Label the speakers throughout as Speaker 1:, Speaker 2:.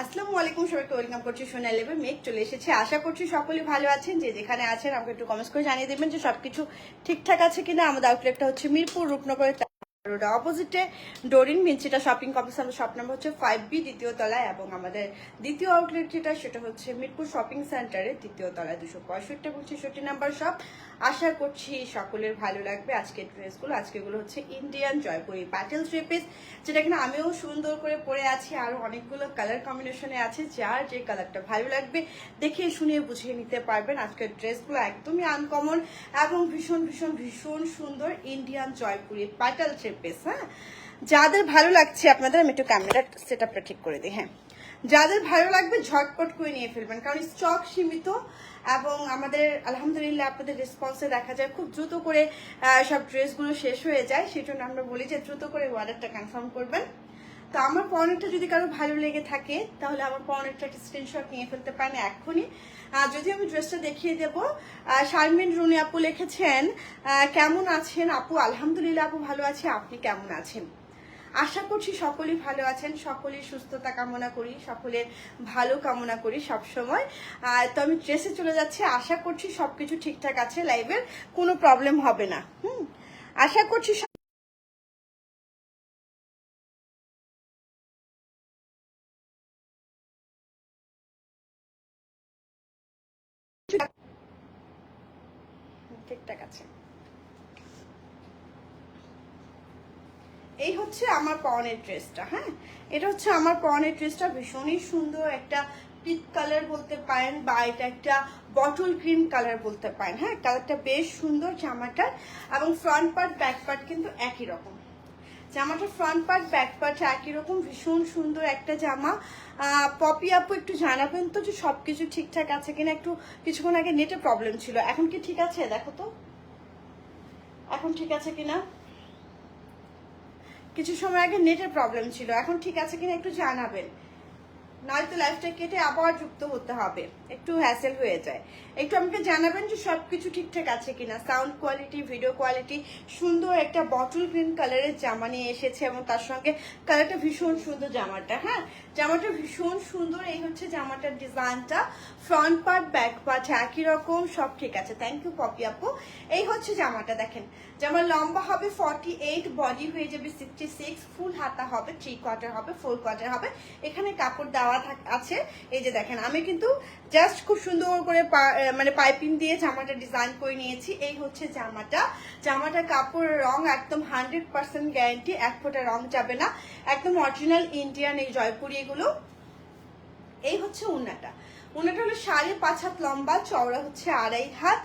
Speaker 1: আসসালামু আলাইকুম, সবাইকে ওয়েলকাম করছি সোনা লেবে মেঘ। চলে এসেছে। আশা করছি সকলেই ভালো আছেন। যে যেখানে আছেন, আমাকে একটু কমেন্টস করে জানিয়ে দেবেন যে সবকিছু ঠিকঠাক আছে কিনা। আমাদের আউটলেটটা হচ্ছে মিরপুর রূপনগরের রোড অপোজিটে ডোরিন মিনচিটা শপিং কমপ্লেক্স আমাদের শপ নাম্বার হচ্ছে ফাইভ বি দ্বিতীয় তলায় এবং আমাদের দ্বিতীয় আউটলেট যেটা, সেটা হচ্ছে মিরপুর শপিং সেন্টারে তৃতীয় তলায় দুশো পঁয়ষট্টি এবং ছেষট্টি নাম্বার শপ আশা করছি সকলের ভালো লাগবে আজকের ড্রেসগুলো আজকেগুলো হচ্ছে ইন্ডিয়ান জয়পুরি প্যাটেল থ্রি যেটা কিনা আমিও সুন্দর করে পরে আছি। আরও অনেকগুলো কালার কম্বিনেশনে আছে, যার যে কালারটা ভালো লাগবে দেখে শুনে বুঝিয়ে নিতে পারবেন। আজকের ড্রেসগুলো একদমই আনকমন এবং ভীষণ ভীষণ ভীষণ সুন্দর ইন্ডিয়ান জয়পুরি প্যাটেল থ্রি পিস হ্যাঁ? যাদের ভালো লাগছে আপনাদের, আমি একটু ক্যামেরা সেট আপটা ঠিক করে দিই হ্যাঁ? যাদের ভালো লাগবে, ঝটপট করে নিয়ে ফেলবেন, কারণ স্টক সীমিত এবং আমাদের, আলহামদুলিল্লাহ, আপনাদের রেসপন্সে দেখা যায়, খুব দ্রুত করে সব ড্রেসগুলো শেষ হয়ে যায় সেই জন্য আমরা বলি যে দ্রুত করে অর্ডারটা কনফার্ম করবেন। তো আমার পণ্যটা যদি কারও ভালো লেগে থাকে তাহলে আমার পণ্যটা একটা স্ক্রিনশট নিয়ে ফেলতে পারেন এখনই আহ, যদি আমি ড্রেসটা দেখিয়ে দেব শারমিন রুনি আপু লিখেছেন কেমন আছেন আপু? আলহামদুলিল্লাহ আপু ভালো আছে আপনি কেমন আছেন? আশা করছি সকলেই ভালো আছেন সকলের সুস্থতা কামনা করি সকলের ভালো কামনা করি সব সময় তো আমি ড্রেসে চলে যাচ্ছি আশা করছি সবকিছু ঠিকঠাক আছে লাইভের কোনো প্রবলেম হবে না। হুম? আশা করছি ঠিকঠাক আছে এই হচ্ছে আমার পরনের ড্রেসটা হ্যাঁ? এটা হচ্ছে আমার পরনের ড্রেসটা, ভীষণই সুন্দর একটা পিক কালার বলতে পারেন বা এটা একটা বটল গ্রিন কালার বলতে পারেন হ্যাঁ? কালারটা বেশ সুন্দর জামাটার এবং ফ্রন্ট পার্ট ব্যাক পার্ট কিন্তু একই রকম। জামাটার ফ্রন্ট পার্ট ব্যাক পার্ট একই রকম, ভীষণ সুন্দর একটা জামা। পপি আপু একটু জানাবেন তো যে সব কিছু ঠিকঠাক আছে কিনা? একটু কিছুক্ষণ আগে নেটে প্রবলেম ছিল। এখন কি ঠিক আছে? দেখো তো। এখন ঠিক আছে কিনা? কিছু সময় আগে নেটের প্রবলেম ছিল। এখন ঠিক আছে কিনা একটু জানাবেন। নয়তো লাইফটা কেটে আবার যুক্ত হতে হবে। একটু হ্যাসেল হয়ে যায়। একটু আমাকে জানাবেন যে সব কিছু ঠিকঠাক আছে কিনা। সাউন্ড কোয়ালিটি ভিডিও কোয়ালিটি সুন্দর একটা বটল গ্রিন কালারের জামা নিয়ে এসেছে এবং তার সঙ্গে কালারটা ভীষণ সুন্দর জামাটা হ্যাঁ? জামাটা ভীষণ সুন্দর। এই হচ্ছে জামাটার ডিজাইনটা। ফ্রন্ট পার্ট ব্যাক পার্ট একই রকম, সব ঠিক আছে। থ্যাংক ইউ পপি আপু। এই হচ্ছে জামাটা, দেখেন। জামার লম্বা হবে ফর্টি এইট বডি হয়ে যাবে সিক্সটি সিক্স ফুল হাতা হবে থ্রি কোয়ার্টার হবে ফোর কোয়ার্টার হবে। এখানে কাপড় দেওয়া থাক- আছে। এই যে দেখেন, আমি কিন্তু জাস্ট খুব সুন্দর করে মানে পাইপিং দিয়ে জামাটা ডিজাইন করে নিয়েছি। এই হচ্ছে জামাটা। জামাটা কাপড়ের রং একদম হান্ড্রেড পার্সেন্ট গ্যারেন্টি এক ফোঁটা রং যাবে না। একদম অরিজিনাল ইন্ডিয়ান এই জয়পুরি এগুলো। এই হচ্ছে উন্নাটা। উন্নাটা হলো সাড়ে পাঁচ হাত লম্বা, চওড়া হচ্ছে আড়াই হাত।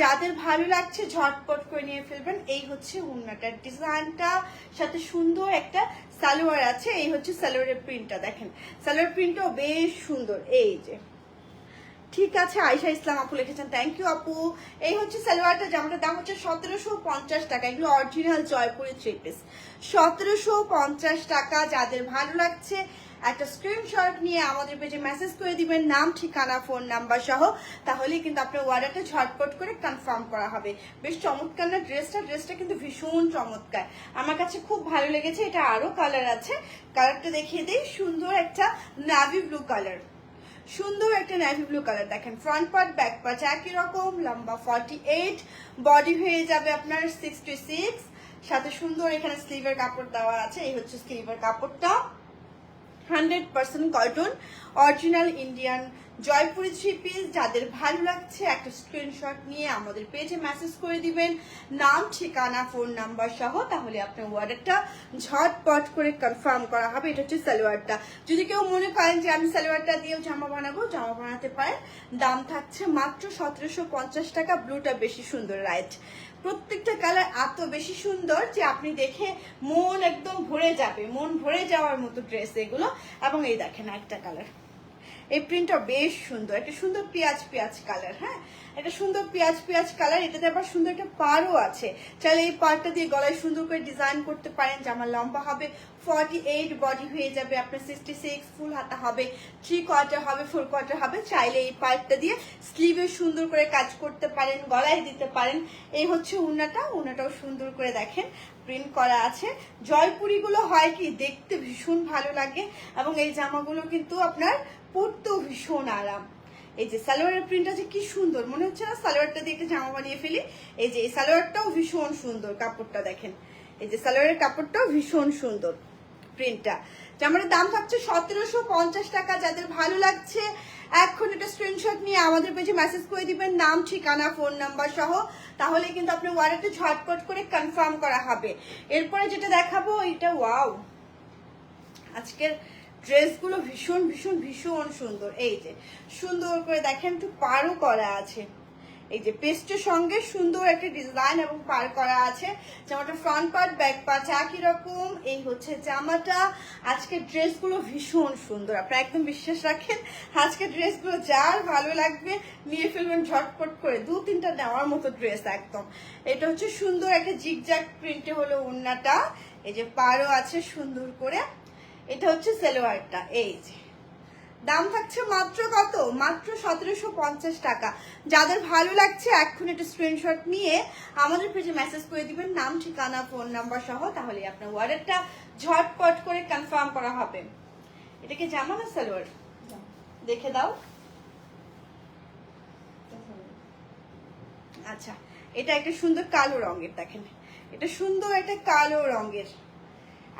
Speaker 1: যাদের ভালো লাগছে, ঝটপট করে নিয়ে ফেলবেন। এই হচ্ছে উন্নাটার ডিজাইনটা সাথে সুন্দর একটা সালোয়ার আছে। এই হচ্ছে সালোয়ারের প্রিন্টটা দেখেন। সালোয়ার প্রিন্টটাও বেশ সুন্দর। এই যে। ঠিক আছে, আয়শা ইসলাম আপু লিখেছেন থ্যাংক ইউ আপু। এই হচ্ছে সালোয়ারটা জামাটার দাম হচ্ছে সতেরোশো পঞ্চাশ টাকা। এগুলো অরিজিনাল জয়পুরি থ্রি পিস সতেরোশো পঞ্চাশ টাকা যাদের ভালো লাগছে একটা স্ক্রিনশট নিয়ে আমাদের পেজে মেসেজ করে দিবেন, নাম, ঠিকানা ফোন নাম্বার সহ। তাহলে কিন্তু আপনার অর্ডারটা ঝটপট করে কনফার্ম করা হবে। বেশ চমৎকার না? ড্রেসটা ড্রেসটা কিন্তু ভীষণ চমৎকার। আমার কাছে খুব ভালো লেগেছে, এটা আরও কালার আছে। কালারটা দেখিয়ে দিই, সুন্দর একটা নাভি ব্লু কালার সুন্দর একটা নেভি ব্লু কালার দেখেন ফ্রন্ট পার্ট ব্যাক পার্ট একই রকম, লম্বা ফর্টি এইট বডি হয়ে যাবে আপনার সিক্সটি সিক্স সাথে সুন্দর এখানে স্লিভের কাপড় দেওয়া আছে, এই হচ্ছে স্লিভের কাপড়টা। Hundred percent cotton original Indian Jaipuri three piece, যাদের ভালো লাগছে একটা স্ক্রিনশট নিয়ে আমাদের পেজে মেসেজ করে দিবেন। নাম, ঠিকানা ফোন নাম্বার সহ, তাহলে আপনার অর্ডারটা ঝটপট করে কনফার্ম করা হবে। এটা হচ্ছে সালোয়ারটা। যদি কেউ মনে করেন যে আমি সালোয়ারটা দিয়েও জামা বানাবো, জামা বানাতে পারেন। দাম থাকছে মাত্র সতেরোশো পঞ্চাশ টাকা, ব্লুটা বেশি সুন্দর রাইট প্রত্যেকটা কালার এত বেশি সুন্দর যে আপনি দেখে মন একদম ভরে যাবে, মন ভরে যাওয়ার মতো ড্রেস এগুলো। এবং এই দেখেন একটা কালার। এই প্রিন্টটা বেশ সুন্দর। একটা সুন্দর পেঁয়াজ পেঁয়াজ কালার হ্যাঁ? একটা সুন্দর পেঁয়াজ পেঁয়াজ কালার এটাতে আবার সুন্দর একটা পারও আছে। চাইলে এই পারটা দিয়ে গলায় সুন্দর করে ডিজাইন করতে পারেন জামা লম্বা হবে ফর্টি এইট বডি হয়ে যাবে, আপনার সিক্সটি সিক্স ফুল হাতা হবে থ্রি কোয়ার্টার হবে ফোর কোয়ার্টার হবে। চাইলে এই পার্টটা দিয়ে স্লিভে সুন্দর করে কাজ করতে পারেন, গলায় দিতে পারেন। এই হচ্ছে উন্নাটা, উন্নাটাও সুন্দর করে দেখেন। প্রিন্ট করা আছে। জয়পুরিগুলো হয় কি, দেখতে ভীষণ ভালো লাগে এবং এই জামাগুলো কিন্তু আপনার পরতেও ভীষণ আরাম। এই যে সালোয়ারের প্রিন্টটা যে কি সুন্দর। মনে হচ্ছে না সালোয়ারটা দিয়ে একটা জামা বানিয়ে ফেলি? এই যে এই সালোয়ারটাও ভীষণ সুন্দর, কাপড়টা দেখেন। এই যে সালোয়ারের কাপড়টাও ভীষণ সুন্দর। প্রিন্টটা জামার দাম থাকছে সতেরোশো পঞ্চাশ টাকা। যাদের ভালো লাগছে, এখন এটা স্ক্রিনশট নিয়ে আমাদের পেজে মেসেজ করে দিবেন। নাম, ঠিকানা ফোন নাম্বার সহ। তাহলে কিন্তু আপনার ওয়ারেটে ঝটপট করে কনফার্ম করা হবে। এরপরে যেটা দেখাবো, এটা ওয়াও আজকের ড্রেসগুলো ভীষণ ভীষণ ভীষণ সুন্দর। এই যে, সুন্দর করে দেখেন, একটু পারও করা আছে। এই যে পেস্টের সঙ্গে সুন্দর একটা ডিজাইন এবং পার করা আছে। জামাটা ফ্রন্ট পার্ট ব্যাক পার্ট একই রকম। এই হচ্ছে জামাটা। আজকের ড্রেসগুলো ভীষণ সুন্দর। আপনারা একদম বিশ্বাস রাখেন আজকের ড্রেসগুলো যার ভালো লাগবে, নিয়ে ফেলবেন ঝটপট করে। দু, তিনটা নেওয়ার মতো ড্রেস একদম। এটা হচ্ছে সুন্দর একটা জিগজ্যাগ প্রিন্টে হলো উন্নাটা এই যে পারও আছে সুন্দর করে। এটা হচ্ছে সেলোয়ারটা। এই যে দাম থাকছে মাত্র কত? মাত্র সতেরোশো পঞ্চাশ টাকা। যাদের ভালো লাগছে এখন একটা স্ক্রিনশট নিয়ে আমাদের পেজে মেসেজ করে দিবেন। নাম, ঠিকানা ফোন নাম্বার সহ তাহলে আপনার অর্ডারটা ঝটপট করে কনফার্ম করা হবে। এটা কি জামা না সালোয়ার? দেখে দাও। আচ্ছা এটা একটা সুন্দর কালো রঙের, দেখেন। এটা সুন্দর একটা কালো রঙের।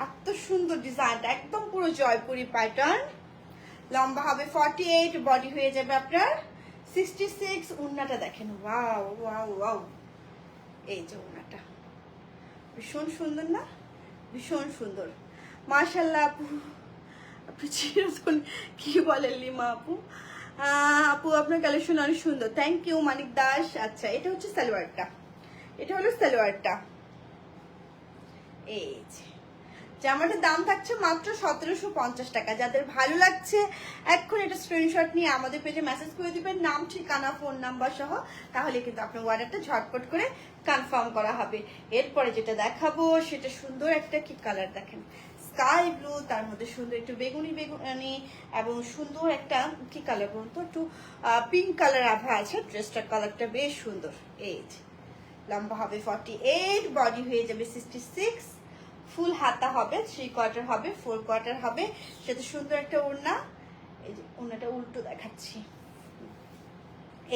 Speaker 1: এত সুন্দর ডিজাইনটা একদম পুরো জয়পুরি প্যাটার্ন লম্বা হবে ফর্টি এইট বডি হয়ে যাবে আপনার সিক্সটি সিক্স উন্নাটা দেখেন ওয়াও ওয়াও ওয়াও এই যে উন্নাটা। ভীষণ সুন্দর না? ভীষণ সুন্দর। মার্শাল্লাহ আপু, আপনি চিরতন, কি বলেন লিমা আপু? আপু, আপনার কালেকশন অনেক সুন্দর। Thank you Manik Das. আচ্ছা এটা হচ্ছে সালোয়ারটা। এটা হলো সালোয়ারটা। এই যে। জামাটার দাম থাকছে মাত্র সতেরোশো পঞ্চাশ টাকা। যাদের ভালো লাগছে এখন এটা স্ক্রিনশট নিয়ে আমাদের পেজে মেসেজ করে দিবেন, নাম, ঠিকানা ফোন নাম্বার সহ, তাহলে কিন্তু আপনার অর্ডারটা ঝটপট করে কনফার্ম করা হবে। এরপরে যেটা দেখাবো, সেটা সুন্দর একটা কি কালার দেখেন? স্কাই ব্লু তার মধ্যে সুন্দর একটু বেগুনি বেগুনি, এবং সুন্দর একটা কি কালার বলুন তো? একটু পিঙ্ক কালার আভা আছে ড্রেসটার কালারটা বেশ সুন্দর। এই লম্বা হবে ফর্টি এইট বডি হয়ে যাবে সিক্সটি সিক্স ফুল হাতা হবে থ্রি কোয়ার্টার হবে ফোর কোয়ার্টার হবে। সাথে সুন্দর একটা ওড়না এই যে ওড়নাটা উল্টো দেখাচ্ছি।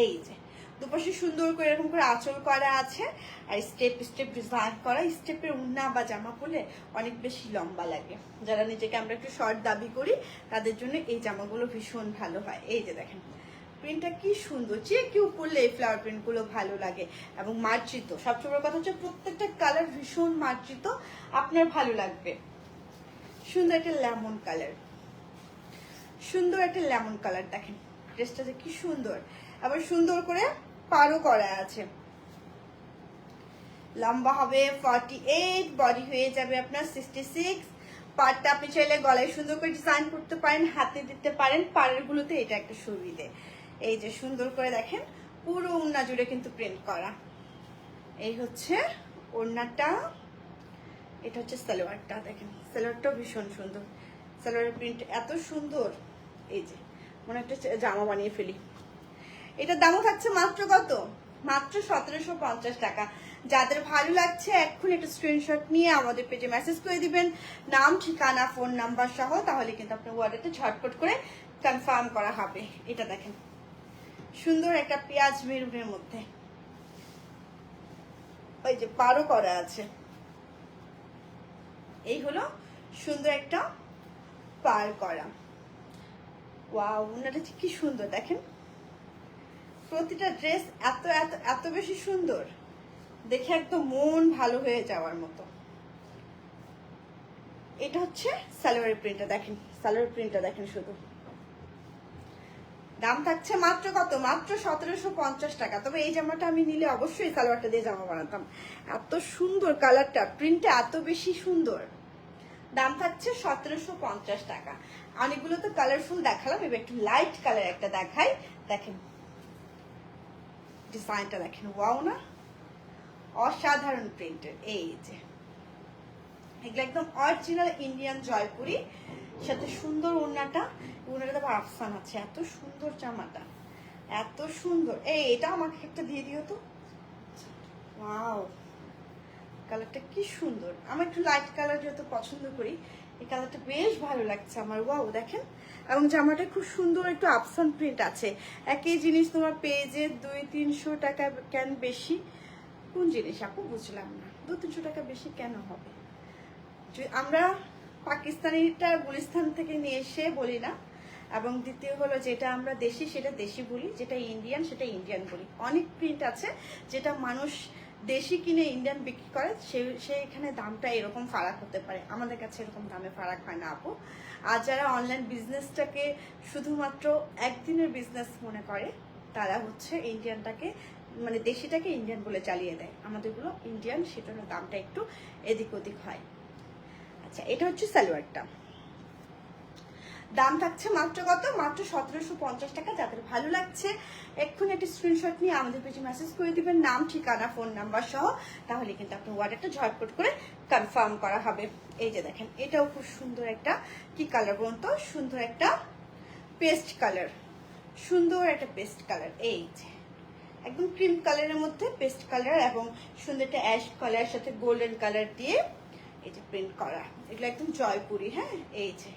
Speaker 1: এই যে, দুপাশে সুন্দর করে এরকম করে আঁচল করা আছে আর স্টেপ স্টেপ ডিজাইন করা। স্টেপের উন্না বা জামা পরলে অনেক বেশি লম্বা লাগে। যারা নিজেকে আমরা একটু শর্ট দাবি করি, তাদের জন্য এই জামাগুলো ভীষণ ভালো হয়। এই যে দেখেন প্রিন্টটা কি সুন্দর, যে কেউ করলে এই ফ্লাওয়ার প্রিন্টগুলো ভালো লাগে। এবং মার্জিত, সবচেয়ে বড় কথা হচ্ছে প্রত্যেকটা কালার ভীষণ মার্জিত, আপনার ভালো লাগবে। সুন্দর একটা লেমন কালার সুন্দর একটা লেমন কালার দেখেন ড্রেসটা যে কি সুন্দর। আবার সুন্দর করে পারও করা আছে। লম্বা হবে ফর্টি এইট বডি হয়ে যাবে আপনার সিক্সটি সিক্স পাড়টা আপনি চাইলে গলায় সুন্দর করে ডিজাইন করতে পারেন, হাতে দিতে পারেন পাড়ের গুলোতে এটা একটা সুবিধে এই যে সুন্দর করে দেখেন, পুরো উন্না জুড়ে কিন্তু প্রিন্ট করা। এই হচ্ছে ওড়নাটা এটা হচ্ছে সালোয়ারটা, দেখেন, সালোয়ারটাও ভীষণ সুন্দর। সালোয়ারের প্রিন্ট এত সুন্দর, এই যে, মনে একটা জামা বানিয়ে ফেলি। এটার দামও থাকছে মাত্র কত? মাত্র সতেরোশো পঞ্চাশ টাকা। যাদের ভালো লাগছে এখন একটু স্ক্রিনশট নিয়ে আমাদের পেজে মেসেজ করে দিবেন। নাম, ঠিকানা ফোন নাম্বার সহ, তাহলে কিন্তু আপনার অর্ডারটা ঝটপট করে কনফার্ম করা হবে। এটা দেখেন। সুন্দর একটা পেঁয়াজ মেরুনের মধ্যে। ওই যে পারও করা আছে। এই হলো সুন্দর একটা পার করা। ওনাটা কি সুন্দর, দেখেন। প্রতিটা ড্রেস এত এত এত বেশি সুন্দর। দেখে একদম মন ভালো হয়ে যাওয়ার মতো। এটা হচ্ছে সালোয়ারের প্রিন্টটা, দেখেন। সালোয়ার প্রিন্টটা, দেখেন শুধু। দাম থাকছে মাত্র কত? মাত্র সতেরোশো পঞ্চাশ টাকা। তবে এই জামাটা আমি নিলে অবশ্যই সালোয়ারটা দিয়ে জামা বানাতাম। এত সুন্দর কালারটা প্রিন্টটা এত বেশি সুন্দর। দাম থাকছে সতেরোশো পঞ্চাশ টাকা। অনেকগুলো তো কালারফুল দেখালাম, এবার একটু লাইট কালার একটা দেখাই। দেখেন ডিজাইনটা দেখেন ওয়াও না? অসাধারণ প্রিন্টের এই যে। এগুলো একদম অরিজিনাল ইন্ডিয়ান জয়পুরি, সাথে সুন্দর ওড়নাটা। ওড়নাটা আবার আফসান আছে। এত সুন্দর জামাটা। এত সুন্দর। এই, এটা আমাকে একটা দিয়ে দিও তো। ওয়াও। কালারটা কি সুন্দর। আমার একটু লাইট কালার যেহেতু পছন্দ করি, এই কালারটা বেশ ভালো লাগছে আমার। ওয়াও, দেখেন। এবং জামাটা খুব সুন্দর একটু আপসান প্রিন্ট আছে। একই জিনিস তোমার পেজে দুই তিনশো টাকা কেন বেশি? কোন জিনিস আপু? বুঝলাম না। দু তিনশো টাকা বেশি কেন হবে? আমরা পাকিস্তানিটা গুলিস্তান থেকে নিয়ে এসে বলি না এবং দ্বিতীয় হলো যেটা আমরা দেশি, সেটা দেশি বলি, যেটা ইন্ডিয়ান সেটা ইন্ডিয়ান বলি। অনেক প্রিন্ট আছে যেটা মানুষ দেশি কিনে ইন্ডিয়ান বিক্রি করে সেইখানে দামটা এরকম ফারাক হতে পারে। আমাদের কাছে এরকম দামে ফারাক হয় না, আপু। আর যারা অনলাইন বিজনেসটাকে শুধুমাত্র একদিনের বিজনেস মনে করে, তারা হচ্ছে ইন্ডিয়ানটাকে মানে দেশিটাকে ইন্ডিয়ান বলে চালিয়ে দেয়। আমাদেরগুলো ইন্ডিয়ান সেটার দামটা একটু এদিক ওদিক হয়। আচ্ছা এটা হচ্ছে সালোয়ারটা। দাম থাকছে মাত্র কত? মাত্র সতেরোশো পঞ্চাশ টাকা। যাদের ভালো লাগছে, এক্ষুনি একটি স্ক্রিনশট নিয়ে আমাদের পেজে মেসেজ করে দিবেন। নাম, ঠিকানা ফোন নাম্বার সহ। তাহলে কিন্তু আপনার অর্ডারটা ঝটপট করে কনফার্ম করা হবে। এই যে দেখেন, এটাও খুব সুন্দর একটা কি কালার বলুন তো? সুন্দর একটা পেস্ট কালার সুন্দর একটা পেস্ট কালার এই যে, একদম ক্রিম কালারের মধ্যে পেস্ট কালার এবং সুন্দর একটা অ্যাশ কালার সাথে গোল্ডেন কালার দিয়ে এই যে প্রিন্ট করা। এগুলো একদম জয়পুরি হ্যাঁ? এই যে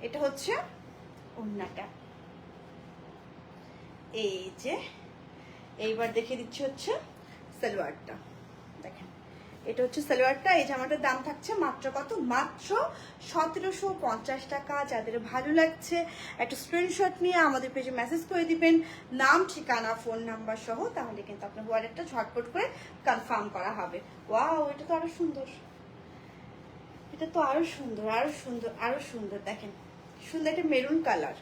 Speaker 1: এটা হচ্ছে ওড়নাটা। এই যে, এইবার দেখে দিচ্ছি হচ্ছে সালোয়ারটা। দেখেন, এটা হচ্ছে সালোয়ারটা, এই জামাটার দাম থাকছে মাত্র কত? মাত্র সতেরোশো পঞ্চাশ টাকা। যাদের ভালো লাগছে, একটা স্ক্রিনশট নিয়ে আমাদের পেজে মেসেজ করে দিবেন। নাম, ঠিকানা ফোন নাম্বার সহ, তাহলে কিন্তু আপনার ওয়ালেটটা ঝটপট করে কনফার্ম করা হবে। ওয়াও এটা তো আরও সুন্দর। এটা তো আরও সুন্দর আরও সুন্দর আরও সুন্দর। দেখেন সুন্দর একটা মেরুন কালার।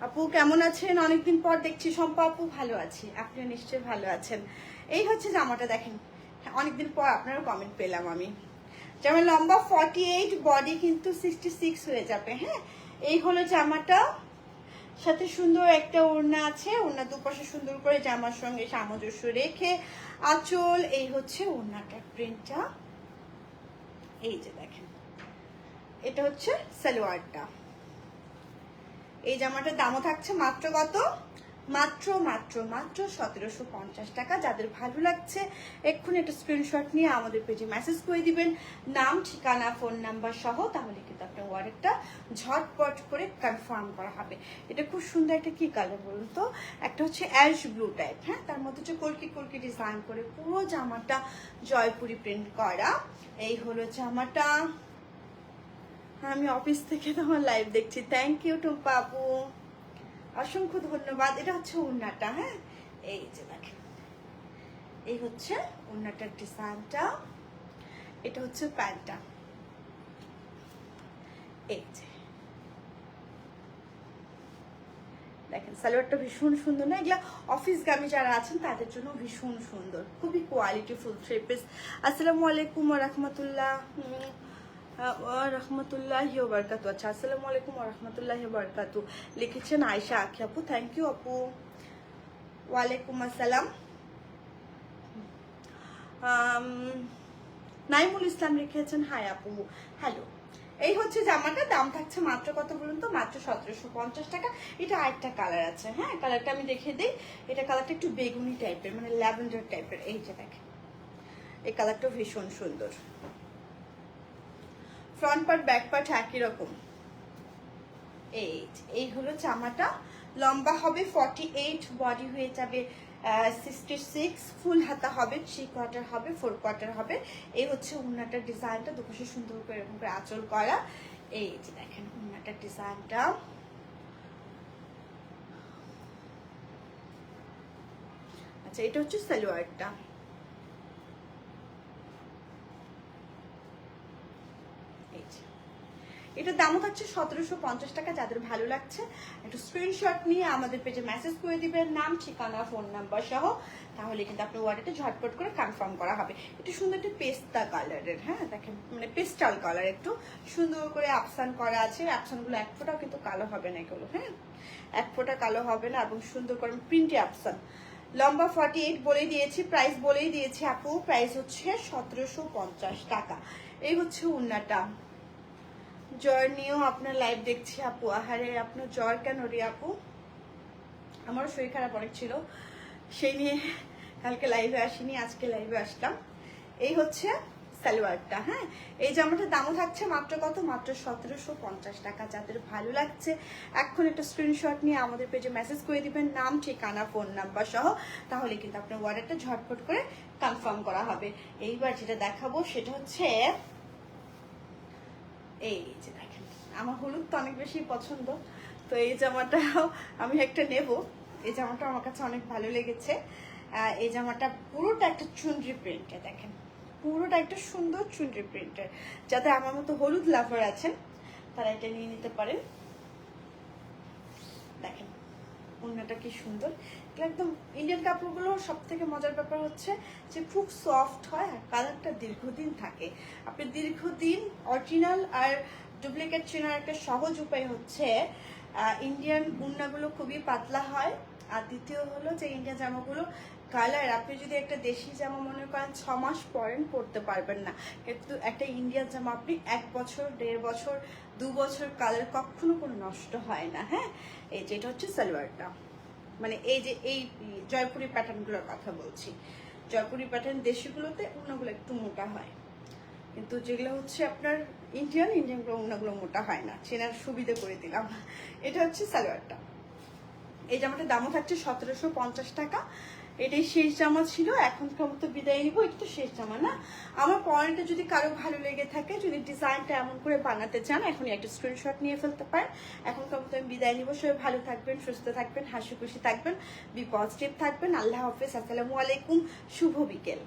Speaker 1: আপু, কেমন আছেন? অনেকদিন পর দেখছি সম্পা আপু, ভালো আছি। আপনিও নিশ্চয়ই ভালো আছেন। এই হচ্ছে জামাটা, দেখেন। অনেকদিন পর আপনারও কমেন্ট পেলাম আমি। যেমন লম্বা ফর্টি এইট বডি কিন্তু সিক্সটি সিক্স হয়ে যাবে হ্যাঁ? এই হলো জামাটা। সাথে সুন্দর একটা ওড়না আছে। ওড়না দুপাশে সুন্দর করে জামার সঙ্গে সামঞ্জস্য রেখে আঁচল। এই হচ্ছে ওড়নাটার প্রিন্টটা এই যে দেখেন। এটা হচ্ছে সালোয়ারটা। এই জামাটার দামও থাকছে মাত্র কত? মাত্র মাত্র মাত্র সতেরোশো পঞ্চাশ টাকা। যাদের ভালো লাগছে, এক্ষুনি একটা স্ক্রিনশট নিয়ে আমাদের পেজে মেসেজ করে দিবেন। নাম, ঠিকানা ফোন নাম্বার সহ, তাহলে কিন্তু আপনার ওয়ারেটটা ঝটপট করে কনফার্ম করা হবে। এটা খুব সুন্দর একটা কি কালার বলুন তো? একটা হচ্ছে অ্যাশ ব্লু টাইপ হ্যাঁ? তার মধ্যে হচ্ছে কলকি কলকি ডিজাইন করে পুরো জামাটা জয়পুরি প্রিন্ট করা। এই হলো জামাটা। আমি অফিস থেকে তোমার লাইভ দেখছি। থ্যাংক ইউ টু বাবু। অসংখ্য ধন্যবাদ। এটা হচ্ছে উন্নাটা হ্যাঁ? এই যে দেখেন। এই হচ্ছে উন্নাটার ডিজাইনটা এটা হচ্ছে প্যান্টটা। এই যে। দেখেন, সালোয়ারটা ভীষণ সুন্দর। না, এগুলা অফিস গামী যারা আছেন, তাদের জন্য ভীষণ সুন্দর। খুবই কোয়ালিটি ফুল থ্রি পিস আসসালামু আলাইকুম রহমতুল্লাহ। রহমতুল্লাহ বরকাতু আচ্ছা আসসালামু আলাইকুম রহমতুল্লাহ বরকাতু লিখেছেন আয়শা আখি আপু থ্যাংক ইউ আপু। ওয়ালাইকুম আসসালাম। নাইমুল ইসলাম লিখেছেন, হাই আপু। হ্যালো, এই হচ্ছে জামাটার দাম থাকছে মাত্র কত বলুন তো? মাত্র সতেরোশো পঞ্চাশ টাকা। এটা আরেকটা কালার আছে হ্যাঁ? কালারটা আমি দেখে দিই। এটা কালারটা একটু বেগুনি টাইপের মানে ল্যাভেন্ডার টাইপের এই যে দেখেন, এই কালারটা ভীষণ সুন্দর। ফ্রন্ট পার্ট ব্যাক পার্ট একই রকম। এই এই হলো জামাটা লম্বা হবে ফর্টি এইট বডি হয়ে যাবে সিক্সটি সিক্স ফুল হাতা হবে থ্রি কোয়ার্টার হবে ফোর কোয়ার্টার হবে। এই হচ্ছে উন্নাটার ডিজাইনটা দুপাশে সুন্দর করে এরকম করে আঁচল করা। এই যে দেখেন উন্নাটার ডিজাইনটা আচ্ছা এটা হচ্ছে সালোয়ারটা এই যে। এটার দামও থাকছে সতেরোশো পঞ্চাশ টাকা, যাদের ভালো লাগছে, একটু স্ক্রিনশট নিয়ে আমাদের পেজে মেসেজ করে দিবেন, নাম, ঠিকানা ফোন নাম্বার সহ। তাহলে কিন্তু আপনার ওয়ার্ডেটা ঝটপট করে কনফার্ম করা হবে। একটু সুন্দর একটা পেস্তা কালারের হ্যাঁ দেখেন মানে পেস্টাল কালার একটু সুন্দর করে আপসান করা আছে। আপসানগুলো এক ফোঁটাও কিন্তু কালো হবে না এগুলো হ্যাঁ। এক ফোঁটা কালো হবে না এবং সুন্দর করে প্রিন্টে আপসান লম্বা ফর্টি এইট বলেই দিয়েছি প্রাইস বলেই দিয়েছি আপু। প্রাইস হচ্ছে সতেরোশো পঞ্চাশ টাকা। এই হচ্ছে উন্নাটা। জ্বর নিয়েও আপনার লাইভ দেখছি আপু। আহারে, আপনার জ্বর কেন রে আপু? আমারও শরীর খারাপ অনেক ছিল। সেই নিয়ে কালকে লাইভে আসিনি, আজকে লাইভে আসলাম। এই হচ্ছে সালোয়ারটা হ্যাঁ? এই জামাটার দামও থাকছে মাত্র কত? মাত্র সতেরোশো পঞ্চাশ টাকা। যাদের ভালো লাগছে, এখন একটা স্ক্রিনশট নিয়ে আমাদের পেজে মেসেজ করে দিবেন। নাম, ঠিকানা ফোন নাম্বার সহ। তাহলে কিন্তু আপনার অর্ডারটা ঝটপট করে কনফার্ম করা হবে। এইবার যেটা দেখাবো, সেটা হচ্ছে এই যে দেখেন, আমার হলুদ তো অনেক বেশি পছন্দ। তো এই জামাটাও আমি একটা নেব। এই জামাটা আমার কাছে অনেক ভালো লেগেছে। এই জামাটা পুরোটা একটা চুনরি প্রিন্টে দেখেন। পুরোটা একটা সুন্দর চুনরি প্রিন্টের। যাতে আমার মতো হলুদ লাভার আছেন, তারা এটা নিয়ে নিতে পারেন। দেখেন, ওড়নাটা কি সুন্দর। একদম ইন্ডিয়ান কাপড়গুলো সব থেকে মজার ব্যাপার হচ্ছে যে খুব সফট হয় আর কালারটা দীর্ঘদিন থাকে। আপনি দীর্ঘদিন অরিজিনাল আর ডুপ্লিকেট চেনার একটা সহজ উপায় হচ্ছে ইন্ডিয়ান উন্নাগুলো খুবই পাতলা হয়। আর দ্বিতীয় হলো যে ইন্ডিয়ান জামাগুলো কালার আপনি যদি একটা দেশি জামা মনে করেন, ছ মাস পরেন পরতে পারবেন না। কিন্তু একটা ইন্ডিয়ান জামা আপনি এক বছর, দেড় বছর, দু বছর কালার কখনো কোনো নষ্ট হয় না হ্যাঁ? এই যেটা হচ্ছে সালোয়ারটা। মানে এই যে, এই জয়পুরি প্যাটার্নগুলোর কথা বলছি। জয়পুরি প্যাটার্ন দেশিগুলোতে উন্নাগুলো একটু মোটা হয়। কিন্তু যেগুলো হচ্ছে আপনার ইন্ডিয়ান ইন্ডিয়ানগুলো উন্নাগুলো মোটা হয় না। চেনার সুবিধে করে দিলাম। এটা হচ্ছে সালোয়ারটা। এই জামাটার দামও থাকছে সতেরোশো পঞ্চাশ টাকা। এটাই শেষ জামা ছিল এখন মতো বিদায় নিব, এটা তো শেষ জামা না? আমার পয়েন্টটা যদি কারও ভালো লেগে থাকে, যদি ডিজাইনটা এমন করে বানাতে চান, এখনই একটা স্ক্রিনশট নিয়ে ফেলতে পারেন। এখন মতো আমি বিদায় নিব, সবাই ভালো থাকবেন, সুস্থ থাকবেন, হাসি খুশি থাকবেন বি পজিটিভ থাকবেন। আল্লাহ হাফেজ, আসসালামু আলাইকুম, শুভ বিকেল।